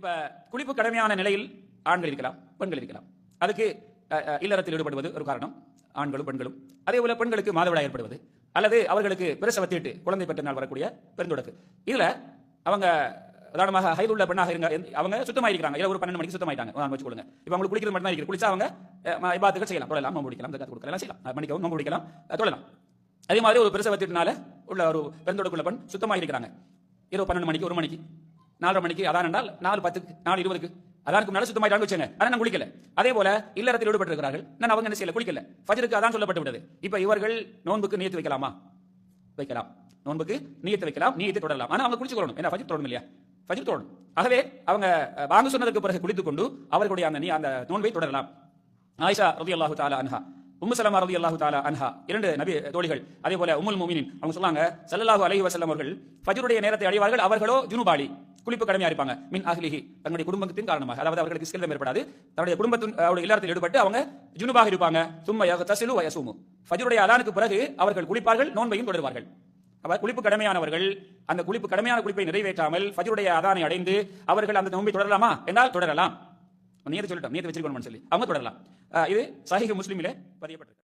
இப்ப குளிப்பு கடமையான நிலையில் ஆண்கள் இருக்கலாம் பெண்கள் இருக்கலாம். அதுக்கு இல்லறத்தில் ஈடுபடுவது ஒரு காரணம். ஆண்களும் பெண்களும். அதே போல பெண்களுக்கு மாதவிடாய் ஏற்படுவது. அல்லது அவர்களுக்கு பிரசவ தீட்டு குழந்தை பெற்ற நாள் வரக்கூடிய பெருந்தொடக்கு. இதுல அவங்க உதாரணமாக ஹைல் உள்ள பெண்ணாக இருங்க அவங்க சுத்தமாக இருக்கிறாங்க இல்லை ஒரு பன்னெண்டு மணிக்கு சுத்தமாயிட்டாங்க. உதாரணம் வச்சுக்கொள்ளுங்க. இப்போ அவங்களுக்கு குளிக்கிறது மட்டும் தான் இருக்கு குளிச்சா அவங்க இபாத்துகள் செய்யலாம். தொழலாம் நோம்பு பிடிக்கலாம் தக்காத்து கொடுக்கலாம் செய்யலாம். மணிக்கவும் நோம்பு பிடிக்கலாம் தொழலாம். அதே மாதிரி ஒரு பிரசவத்தினால உள்ள ஒரு பெருந்தொடக்குள்ள பெண் சுத்தமாக இருக்கிறாங்க இரவு பன்னெண்டு மணிக்கு ஒரு மணிக்கு. நாலரை மணிக்கு அதான் என்றால் நாலு பத்துக்கு நாலு இருபதுக்கு. அதானுக்கு முன்னாடி சுத்தமாயிட்டாங்க வச்சுங்க. ஆனால் நான் குளிக்கல? அதே போல இல்லறத்தில் ஈடுபட்டிருக்கிறார்கள். நான் அவங்க என்ன செய்யல? குளிக்கல. ஃபஜருக்கு அதான் சொல்லப்பட்டு விட்டது. இப்போ இவர்கள் நோன்புக்கு நீத்து வைக்கலாமா? வைக்கலாம். நோன்புக்கு நீத்து வைக்கலாம் நீத்து தொடரலாம். ஆனால் அவங்க குளிச்சு கொள்ளணும். ஏன்னா ஃபஜர் தொடரும் இல்லையா? ஃபஜர் தொடரும் ஆகவே அவங்க வாங்க சொன்னதுக்கு பிறகு குளித்துக் கொண்டு அவர்களுடைய அந்த நீ- அந்த நோன்பை தொடரலாம். ஆயிஷா ரவி அல்லாஹு தாலா அன்ஹா. உம்மு சலமா ரதி அல்லாஹு தாலா அன்ஹா இரண்டு நபி தோழிகள் அதே போல உம்முல் மோமினின் அவங்க சொன்னாங்க ஸல்லல்லாஹு அலஹி வஸல்லம் அவர்கள் ஃபஜ்ருடைய நேரத்தை அடைவார்கள் அவர்களோ ஜுனுபாலி குளிப்பு கடமையா இருப்பாங்க மின் அஹ்லிஹி தங்களுடைய குடும்பத்தின் காரணமாக அதாவது அவர்களுக்கு ஸ்கில்லம் ஏற்படாது தன்னுடைய குடும்பத்தின் அவருடைய இல்லறத்தில் ஈடுபட்டு அவங்க ஜுனுபாக இருப்பாங்க சும்மா தசிலு வயசுமு. ஃபஜருடைய அதானுக்கு பிறகு அவர்கள் குளிப்பார்கள் நோன்பையும் தொடருவார்கள். அவர் குளிப்பு கடமையானவர்கள் அந்த குளிப்பு கடமையான குளிப்பை நிறைவேற்றாமல் ஃபஜருடைய அதானை அடைந்து அவர்கள் அந்த நோன்பை தொடரலாமா? என்றால் தொடரலாம். நியத்து சொல்லிட்டோம் நியத்து வச்சிருக்கணும்னு சொல்லி. அவங்க தொடரலாம். இது சஹீஹ் முஸ்லீமில் பதியப்பட்டிருக்கு.